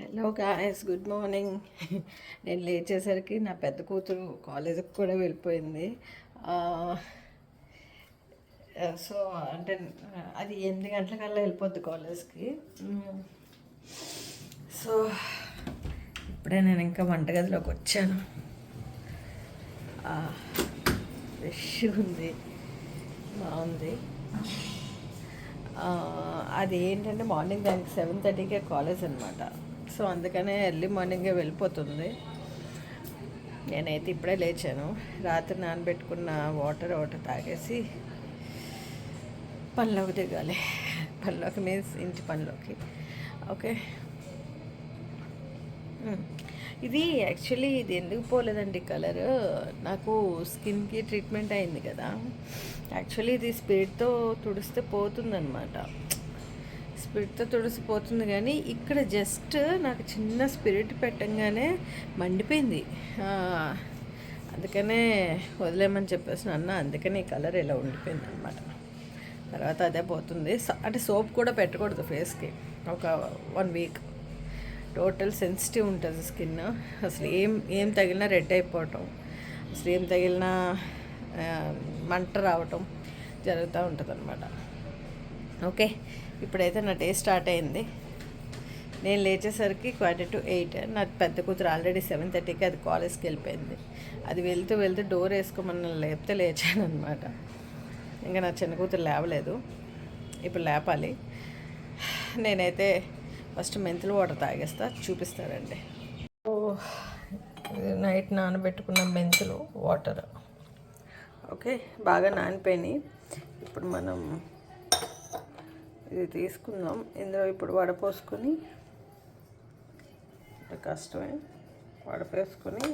Hello guys good morning నేను లేచేసరికి నా పెద్ద కూతురు కాలేజీకి కూడా వెళ్ళిపోయింది. సో అంటే అది ఎనిమిది గంటలకల్లా వెళ్ళిపోద్ది కాలేజ్కి. సో ఇప్పుడే నేను ఇంకా వంటగదిలోకి వచ్చాను. ఫ్రెష్ ఉంది. బాగుంది. అది ఏంటంటే మార్నింగ్ దానికి సెవెన్ థర్టీకే కాలేజ్ అనమాట సో అందుకనే ఎర్లీ మార్నింగే వెళ్ళిపోతుంది. నేనైతే ఇప్పుడే లేచాను. రాత్రి నానబెట్టుకున్న వాటర్ వాటర్ తాగేసి పనిలోకి దిగాలి. పనిలోకి మీన్స్ ఇంటి పనిలోకి. ఓకే? ఇది యాక్చువల్లీ ఇది ఎందుకు పోలేదండి కలర్? నాకు స్కిన్కి ట్రీట్మెంట్ అయింది కదా. యాక్చువల్లీ ఇది స్పీడ్తో తుడిస్తే పోతుందన్నమాట. స్పిరిట్తో తుడిసిపోతుంది కానీ ఇక్కడ జస్ట్ నాకు చిన్న స్పిరిట్ పెట్టంగానే మండిపోయింది. అందుకనే వదిలేమని చెప్పేసి అన్న అందుకనే ఈ కలర్ ఇలా ఉండిపోయింది అనమాట తర్వాత అదే పోతుంది. అంటే సోప్ కూడా పెట్టకూడదు ఫేస్కి. ఒక వన్ వీక్. టోటల్ సెన్సిటివ్ ఉంటుంది స్కిన్. అసలు ఏం ఏం తగిలినా రెడ్ అయిపోవటం. అసలు ఏం తగిలినా మంట రావటం జరుగుతూ ఉంటుంది అనమాట ఓకే ఇప్పుడైతే నా డే స్టార్ట్ అయింది. నేను లేచేసరికి క్వార్టర్ టు ఎయిట్ నా పెద్ద కూతురు ఆల్రెడీ సెవెన్ థర్టీకి అది కాలేజ్కి వెళ్ళిపోయింది. అది వెళ్తూ వెళ్తూ డోర్ వేసుకోమని లేపితే లేచాను అనమాట ఇంకా నా చిన్న కూతురు లేవలేదు. ఇప్పుడు లేపాలి. నేనైతే ఫస్ట్ మెంతులు వాటర్ తాగేస్తా చూపిస్తారండి నైట్ నానబెట్టుకున్న మెంతులు వాటర్ ఓకే బాగా నానిపోయినాయి. ఇప్పుడు మనం ఇది తీసుకుందాం. ఇందులో ఇప్పుడు వడపోసుకొని అంటే కష్టమే వడపేసుకొని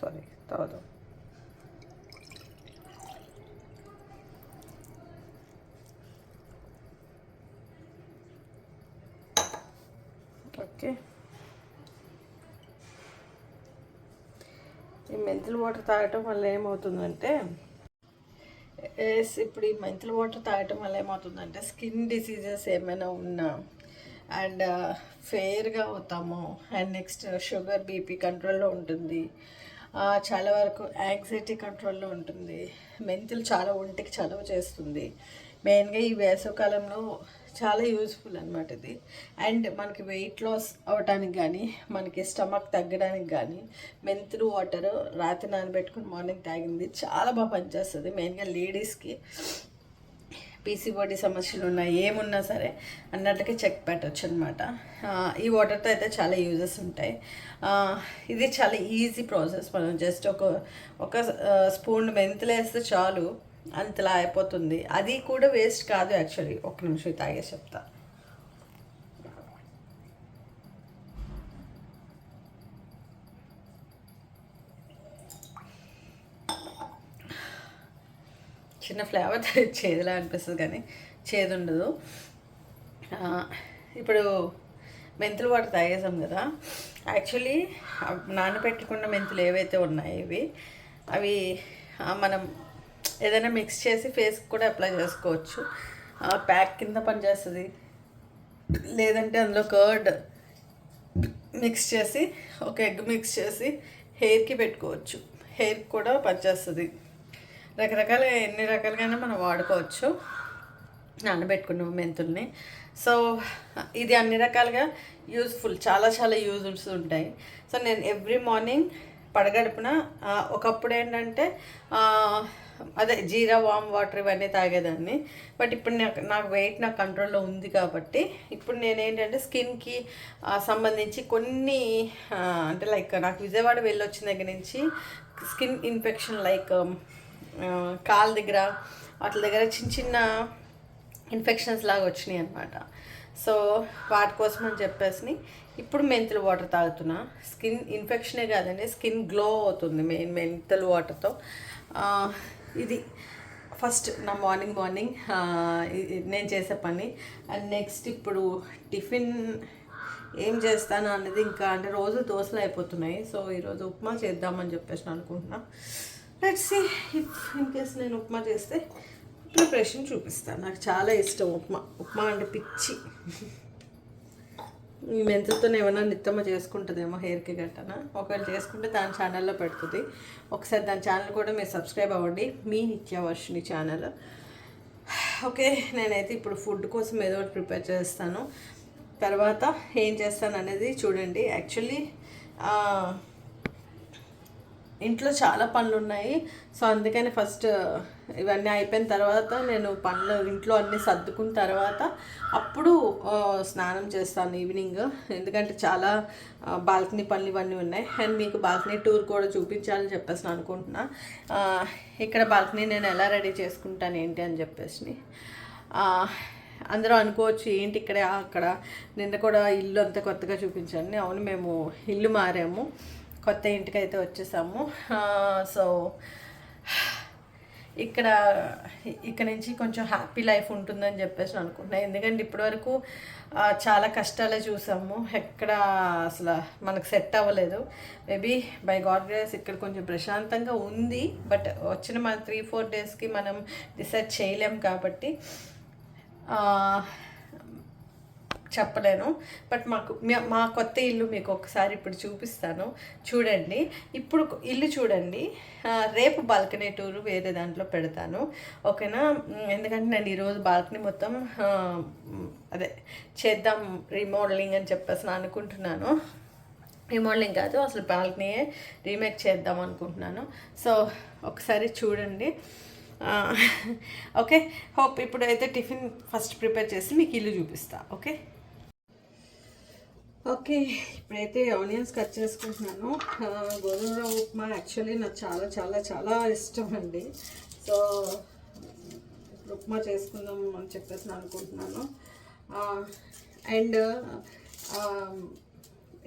సారీ తాగుదాం. ఓకే. ఈ మెంతులు వాటర్ తాగటం వల్ల ఏమవుతుందంటే ఎస్ ఇప్పుడు ఈ మెంతులు వాటర్ తాగటం వల్ల ఏమవుతుందంటే స్కిన్ డిసీజెస్ ఏమైనా ఉన్నా అండ్ ఫెయిర్గా అవుతాము. అండ్ నెక్స్ట్ షుగర్ బీపీ కంట్రోల్లో ఉంటుంది. చాలా వరకు యాంగ్జైటీ కంట్రోల్లో ఉంటుంది. మెంతులు చాలా ఒంటికి చలవ చేస్తుంది. మెయిన్గా ఈ వేసవకాలంలో చాలా యూస్ఫుల్ అనమాట ఇది. అండ్ మనకి వెయిట్ లాస్ అవ్వడానికి కానీ మనకి స్టమక్ తగ్గడానికి కానీ మెంతులు వాటర్ రాత్రి నానబెట్టుకుని మార్నింగ్ తాగింది. చాలా బాగా పనిచేస్తుంది. మెయిన్గా లేడీస్కి పీసీబోడీ సమస్యలు ఉన్నాయి ఏమున్నా సరే అన్నట్టుగా చెక్ పెట్టచ్చు అనమాట ఈ వాటర్తో అయితే చాలా యూజెస్ ఉంటాయి. ఇది చాలా ఈజీ ప్రాసెస్ మనం జస్ట్ ఒక ఒక స్పూన్ మెంతులు వేస్తే చాలు. అంతలా అయిపోతుంది. అది కూడా వేస్ట్ కాదు యాక్చువల్లీ. ఒక నిమిషం తాగేసి చెప్తా. చిన్న ఫ్లేవర్ చేదులా అనిపిస్తుంది కానీ చేదు ఉండదు. ఇప్పుడు మెంతులు వాటర్ తాగేసాం కదా. యాక్చువల్లీ నానబెట్టకుండా మెంతులు ఏవైతే ఉన్నాయో ఇవి అవి మనం ఏదైనా మిక్స్ చేసి ఫేస్కి కూడా అప్లై చేసుకోవచ్చు. ఆ, ప్యాక్ కింద పనిచేస్తుంది లేదంటే అందులో కర్డ్ మిక్స్ చేసి ఒక ఎగ్ మిక్స్ చేసి హెయిర్కి పెట్టుకోవచ్చు. హెయిర్ కూడా పనిచేస్తుంది రకరకాల ఎన్ని రకాలుగానే మనం వాడుకోవచ్చు. నానబెట్టుకున్నాం మెంతుల్ని. సో ఇది అన్ని రకాలుగా యూస్ఫుల్ చాలా చాలా యూజెస్ ఉంటాయి. సో నేను ఎవ్రీ మార్నింగ్ పడగడుపున ఒకప్పుడు ఏంటంటే అదే జీరా వామ్ వాటర్ ఇవన్నీ తాగేదాన్ని. బట్ ఇప్పుడు నాకు నాకు వెయిట్ నా కంట్రోల్లో ఉంది కాబట్టి ఇప్పుడు నేను ఏంటంటే స్కిన్కి సంబంధించి కొన్ని అంటే లైక్ నాకు విజయవాడ వెళ్ళొచ్చిన దగ్గర నుంచి స్కిన్ ఇన్ఫెక్షన్ లైక్ కాళ్ళ దగ్గర వాటి దగ్గర చిన్న చిన్న ఇన్ఫెక్షన్స్ లాగా వచ్చినాయి అనమాట సో వాటి కోసం అని చెప్పేసి ఇప్పుడు మెంతులు వాటర్ తాగుతున్నా. స్కిన్ ఇన్ఫెక్షనే కాదండి స్కిన్ గ్లో అవుతుంది మెయిన్ మెంతులు వాటర్తో. ఇది ఫస్ట్ నా మార్నింగ్ మార్నింగ్ నేను చేసే పని. అండ్ నెక్స్ట్ ఇప్పుడు టిఫిన్ ఏం చేస్తాను అన్నది ఇంకా అంటే రోజు దోశలు అయిపోతున్నాయి. సో ఈరోజు ఉప్మా చేద్దామని చెప్పేసి అనుకుంటున్నా. Let's see if in case నేను ఉప్మా చేస్తే ప్రిపరేషన్ చూపిస్తాను. నాకు చాలా ఇష్టం ఉప్మా. ఉప్మా అంటే పిచ్చి. ఈ మెంతులతో ఏమైనా నిత్తమ్మ చేసుకుంటుందేమో హెయిర్కి గట్టన? ఒకవేళ చేసుకుంటే దాని ఛానల్లో పెడుతుంది. ఒకసారి దాని ఛానల్ కూడా మీరు సబ్స్క్రైబ్ అవ్వండి. మీ నిత్యవర్షిని ఛానల్ ఓకే నేనైతే ఇప్పుడు ఫుడ్ కోసం ఏదో ఒకటి ప్రిపేర్ చేస్తాను. తర్వాత ఏం చేస్తాను అనేది చూడండి యాక్చువల్లీ ఇంట్లో చాలా పనులు ఉన్నాయి సో అందుకని ఫస్ట్ ఇవన్నీ అయిపోయిన తర్వాత నేను పనులు ఇంట్లో అన్నీ సర్దుకున్న తర్వాత అప్పుడు స్నానం చేస్తాను ఈవినింగ్. ఎందుకంటే చాలా బాల్కనీ పనులు ఇవన్నీ ఉన్నాయి. అండ్ మీకు బాల్కనీ టూర్ కూడా చూపించాలని చెప్పేసి నేను అనుకుంటున్నా ఇక్కడ బాల్కనీ నేను ఎలా రెడీ చేసుకుంటాను ఏంటి అని చెప్పేసి. అందరూ అనుకోవచ్చు ఏంటి ఇక్కడే అక్కడ. నిన్న కూడా ఇల్లు అంతా కొత్తగా చూపించండి అవును మేము ఇల్లు మారాము. కొత్త ఇంటికి అయితే వచ్చేసాము సో ఇక్కడ ఇక్కడ నుంచి కొంచెం హ్యాపీ లైఫ్ ఉంటుందని చెప్పేసి అనుకుంటున్నాను ఎందుకంటే ఇప్పటివరకు చాలా కష్టాలే చూసాము. ఎక్కడ అసలు మనకు సెట్ అవ్వలేదు. మేబీ బై గాడ్ గ్రేస్ ఇక్కడ కొంచెం ప్రశాంతంగా ఉంది. బట్ వచ్చిన మన త్రీ ఫోర్ డేస్కి మనం డిసైడ్ చేయలేం కాబట్టి చెప్పలేను. బట్ మాకు మా కొత్త ఇల్లు మీకు ఒకసారి ఇప్పుడు చూపిస్తాను. చూడండి. ఇప్పుడు ఇల్లు చూడండి. రేపు బాల్కనీ టూరు వేరే దాంట్లో పెడతాను. ఓకేనా? ఎందుకంటే నేను ఈరోజు బాల్కనీ మొత్తం అదే చేద్దాం రీమోడలింగ్ అని చెప్పేసి నేను అనుకుంటున్నాను. రీమోడలింగ్ కాదు అసలు బాల్కనీయే రీమేక్ చేద్దాం అనుకుంటున్నాను. సో ఒకసారి చూడండి. ఓకే. హోప్ ఇప్పుడు అయితే టిఫిన్ ఫస్ట్ ప్రిపేర్ చేసి మీకు ఇల్లు చూపిస్తా. ఓకే? ఓకే ఇప్పుడైతే ఆనియన్స్ కట్ చేసుకుంటున్నాను. గోధుమ రవ్వ ఉప్మా యాక్చువల్లీ నాకు చాలా చాలా చాలా ఇష్టం అండి. సో ఇప్పుడు ఉప్మా చేసుకుందాం అని చెప్పేసి నేను అనుకుంటున్నాను. అండ్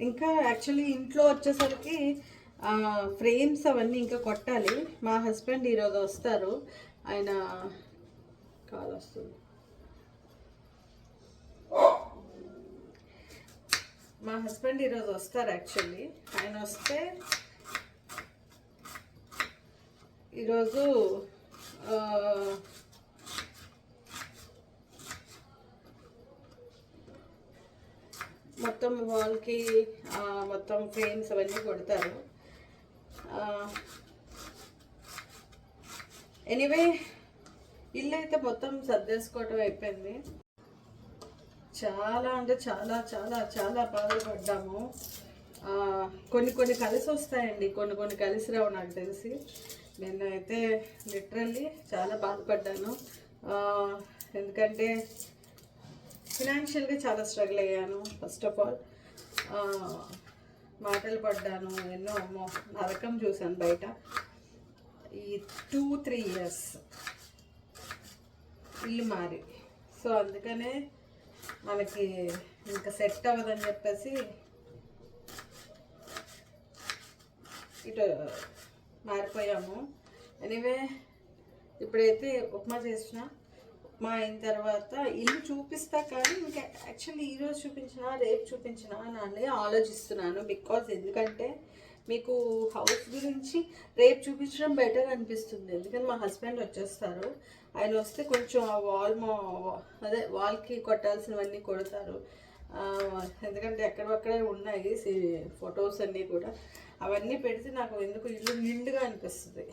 ఇంకా యాక్చువల్లీ ఇంట్లో వచ్చేసరికి ఫ్రేమ్స్ అవన్నీ ఇంకా కొట్టాలి. మా హస్బెండ్ ఈరోజు వస్తారు. ఆయన కాల్ వస్తుంది. మా హస్బెండ్ ఈరోజు వస్తారు యాక్చువల్లీ. ఆయన వస్తే ఈరోజు మొత్తం వాల్కి మొత్తం ఫ్రేమ్స్ అవన్నీ కొడతారు. ఎనీవే ఇల్లు అయితే మొత్తం సర్దేసుకోవటం అయిపోయింది. చాలా అంటే చాలా చాలా చాలా బాధపడ్డాము. కొన్ని కొన్ని కలిసి వస్తాయండి కొన్ని కొన్ని కలిసి రావు నాకు తెలిసి. నేనైతే లిటరల్లీ చాలా బాధపడ్డాను. ఎందుకంటే ఫినాన్షియల్గా చాలా స్ట్రగుల్ అయ్యాను ఫస్ట్ ఆఫ్ ఆల్. మాటలు పడ్డాను ఎన్నో అమ్మో నరకం చూశాను బయట. ఈ టూ త్రీ ఇయర్స్. ఇల్లు మారి. సో అందుకనే మనకి ఇంకా సెట్ అవ్వదని చెప్పేసి ఇటు మారిపోయాము. ఎనీవే ఇప్పుడైతే ఉప్మా చేసిన. ఉప్మా అయిన తర్వాత ఇల్లు చూపిస్తా కానీ ఇంకా యాక్చువల్లీ ఈరోజు చూపించినా రేపు చూపించినా అని ఆలోచిస్తున్నాను బికాజ్ ఎందుకంటే మీకు హౌస్ గురించి రేపు చూపించడం బెటర్ అనిపిస్తుంది. ఎందుకంటే మా హస్బెండ్ వచ్చేస్తారు. ఆయన వస్తే కొంచెం ఆ వాల్ మా అదే వాల్కి కొట్టాల్సినవన్నీ కొడతారు. ఎందుకంటే ఎక్కడక్కడే ఉన్నాయి ఫొటోస్ అన్నీ కూడా. అవన్నీ పెడితే నాకు ఎందుకు ఇల్లు నిండుగా అనిపిస్తుంది.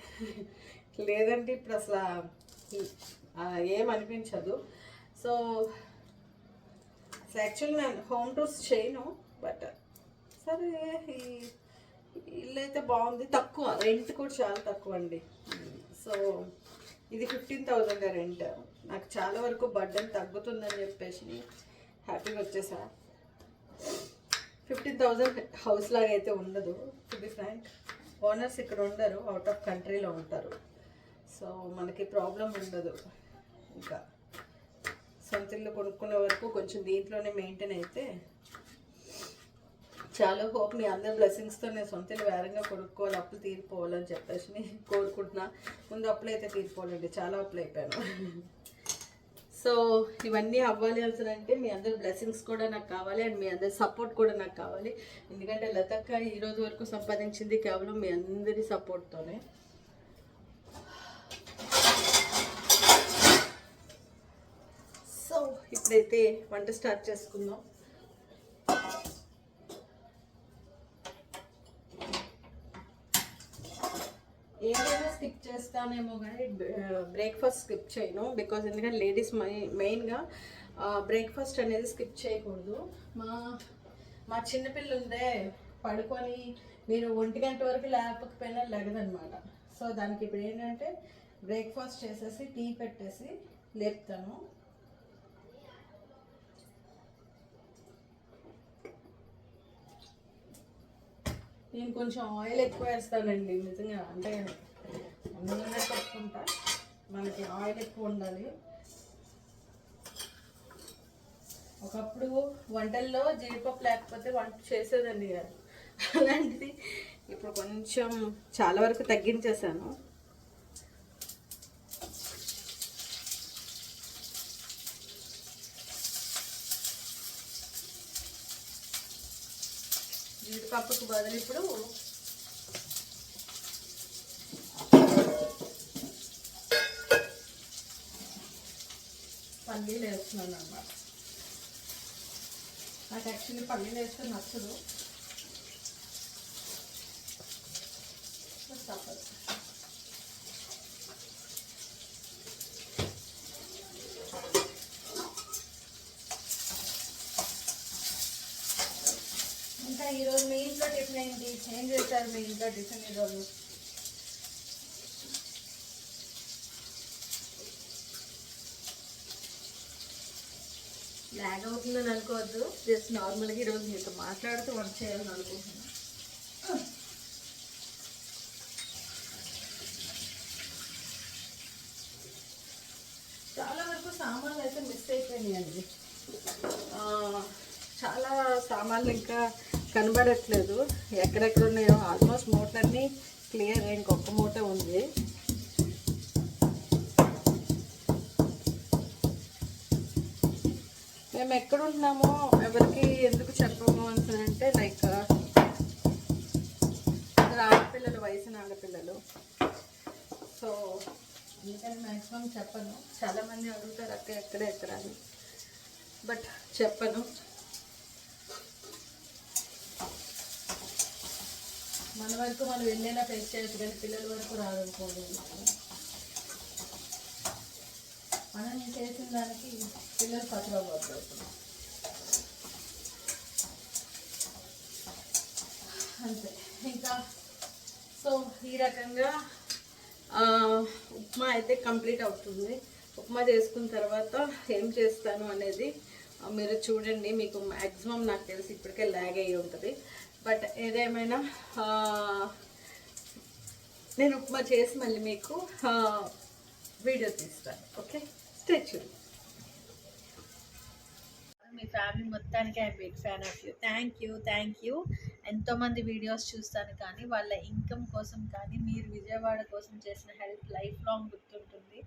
లేదంటే ఇప్పుడు అసలు ఏం అనిపించదు. సో యాక్చువల్లీ నేను హోమ్ టూర్స్ చేయను బట్ సరే ఈ అయితే బాగుంది. తక్కువ. రెంట్ కూడా చాలా తక్కువ అండి సో ఇది ఫిఫ్టీన్ థౌజండ్ రెంట్. నాకు చాలా వరకు బడ్డన్ తగ్గుతుందని చెప్పేసి హ్యాపీగా వచ్చేసా. ఫిఫ్టీన్ థౌజండ్ హౌస్ లాగా అయితే ఉండదు. టు బి ఫ్రాంక్ ఓనర్స్ ఇక్కడ ఉండరు. అవుట్ ఆఫ్ కంట్రీలో ఉంటారు. సో మనకి ప్రాబ్లం ఉండదు. ఇంకా సొంత ఇల్లు కొనుక్కునే వరకు కొంచెం దీంట్లోనే మెయింటైన్ అయితే చాలా హోప్ మీ అందరి బ్లెస్సింగ్స్తో నేను సొంతలు వేరంగా కొనుక్కోవాలి అప్పులు తీరిపోవాలని చెప్పేసి నేను కోరుకుంటున్నా. ముందు అప్పులు అయితే తీరిపోవాలండి చాలా అప్పులు అయిపోయాను. సో ఇవన్నీ అవ్వాలి అంటే మీ అందరి బ్లెస్సింగ్స్ కూడా నాకు కావాలి అండ్ మీ అందరి సపోర్ట్ కూడా నాకు కావాలి. ఎందుకంటే లతక్క ఈరోజు వరకు సంపాదించింది కేవలం మీ అందరి సపోర్ట్తోనే సో ఇప్పుడైతే వంట స్టార్ట్ చేసుకుందాం. ఏదైనా స్కిప్ చేస్తానేమో కానీ బ్రేక్ఫాస్ట్ స్కిప్ చేయను. బికాజ్ ఎందుకంటే లేడీస్ మెయిన్గా బ్రేక్ఫాస్ట్ అనేది స్కిప్ చేయకూడదు. మా మా చిన్నపిల్ల ఉందే పడుకొని మీరు ఒంటి గంట వరకు లేకపోయినా లెగదనమాట. సో దానికి ఇప్పుడు ఏంటంటే బ్రేక్ఫాస్ట్ చేసేసి టీ పెట్టేసి లేపుతాను. నేను కొంచెం ఆయిల్ ఎక్కువ వేస్తానండి నిజంగా. అంటే నూనె పెట్టుకుంటా మనకి ఆయిల్ ఎక్కువ ఉండాలి. ఒకప్పుడు వంటల్లో జీడిపప్పు లేకపోతే వంట చేసేదండి కాదు. అలాంటిది ఇప్పుడు కొంచెం చాలా వరకు తగ్గించేసాను కప్పుకు బదులు ఇప్పుడు పల్లీలు వేస్తున్నాను అన్నమాట. నాకు యాక్చువల్లీ పల్లీలు వేస్తే నచ్చదు. తప్పదు. ఇంకా ఈరోజు మీ ఇంట్లో టిఫిన్ ఏంటి ఏం చేశారు మీ ఇంట్లో టిఫిన్ ఈరోజు? లాగ్ అవుతుందని అనుకోవద్దు జస్ట్ నార్మల్గా ఈరోజు మీతో మాట్లాడుతూ వంట చేయాలని అనుకుంటున్నాను. చాలా వరకు సామాన్లు అయితే మిస్ అయిపోయినాయండి. చాలా సామాన్లు ఇంకా కనబడట్లేదు. ఎక్కడెక్కడ ఉన్నాయో ఆల్మోస్ట్ మూటలన్నీ క్లియర్ ఇంకొక మూట ఉంది. మేము ఎక్కడ ఉంటున్నామో ఎవరికి ఎందుకు చెప్పము అంటే లైక్ ఆడపిల్లలు వయసు ఆడపిల్లలు. సో అందుకని మ్యాక్సిమం చెప్పను. చాలామంది అడుగుతారు అక్క ఎక్కడ ఎక్కడ అని బట్ చెప్పను. మన వరకు మనం వెళ్ళేలా ఫేస్ చేయొచ్చు కానీ పిల్లల వరకు రాదనుకోలేదు మనం చేసిన దానికి పిల్లలు పట్టుకోబోతున్నారు. అంతే. ఇంకా సో ఈ రకంగా ఉప్మా అయితే కంప్లీట్ అవుతుంది. ఉప్మా చేసుకున్న తర్వాత ఏం చేస్తాను అనేది మీరు చూడండి. మీకు మ్యాక్సిమం నాకు తెలిసి ఇప్పటికే ల్యాగ్ అయ్యి ఉంటుంది. బట్ ఏదేమైనా నేను ఉప్మా చేసి మళ్ళీ మీకు వీడియో తీస్తాను ఓకే? స్టెచ్యూ మీ ఫ్యామిలీ మొత్తానికి I big fan of you. Thank you thank you ఎంతోమంది వీడియోస్ చూస్తాను కానీ వాళ్ళ ఇన్కమ్ కోసం కానీ మీరు విజయవాడ కోసం చేసిన హెల్ప్ లైఫ్ లాంగ్ గుర్తుంటుంది.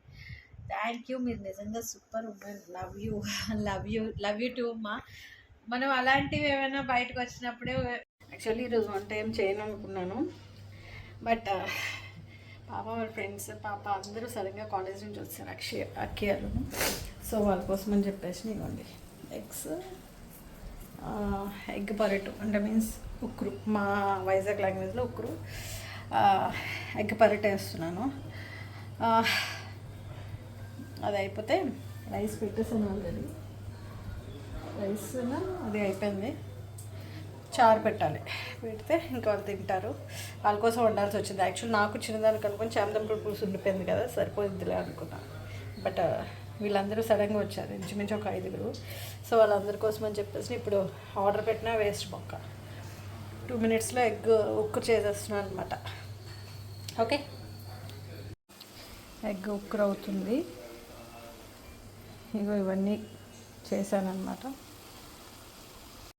థ్యాంక్ యూ మీరు నిజంగా super women love you love you love you too అమ్మా మనం అలాంటివి ఏమైనా బయటకు వచ్చినప్పుడే యాక్చువల్లీ ఈరోజు వంట ఏం చేయను అనుకున్నాను బట్ uh, పాప వాళ్ళ ఫ్రెండ్స్ పాప అందరూ సడన్గా కాలేజ్ నుంచి వచ్చారు అక్షయ అక్కయ్యలు సో వాళ్ళ కోసం అని చెప్పేసి ఇవ్వండి ఎగ్స్ uh, ఎగ్ పరెటు అంటే మీన్స్ ఉక్రు. మా వైజాగ్ లాంగ్వేజ్లో ఉక్రు. Uh, ఎగ్ పరెటే వేస్తున్నాను. అది అయిపోతే రైస్ పెట్టేసాను ఆల్రెడీ రైస్ అది అయిపోయింది. చారు పెట్టాలి. పెడితే ఇంకా వాళ్ళు తింటారు. వాళ్ళ కోసం వండాల్సి వచ్చింది. యాక్చువల్ నాకు చిన్నదానికి అనుకుని చామదంపుడు పులుసు ఉండిపోయింది కదా సరిపోయిద్దిలే అనుకున్నా. బట్ uh, వీళ్ళందరూ సడన్గా వచ్చారు. ఇంచుమించు ఒక ఐదుగురు. సో వాళ్ళందరి కోసం అని చెప్పేసి ఇప్పుడు ఆర్డర్ పెట్టినా వేస్ట్ మొక్క. టూ మినిట్స్లో ఎగ్ ఉక్కు చేసేస్తున్నాను అనమాట ఓకే ఎగ్ ఉక్కర్ అవుతుంది ఇగో ఇవన్నీ చేశానన్నమాట.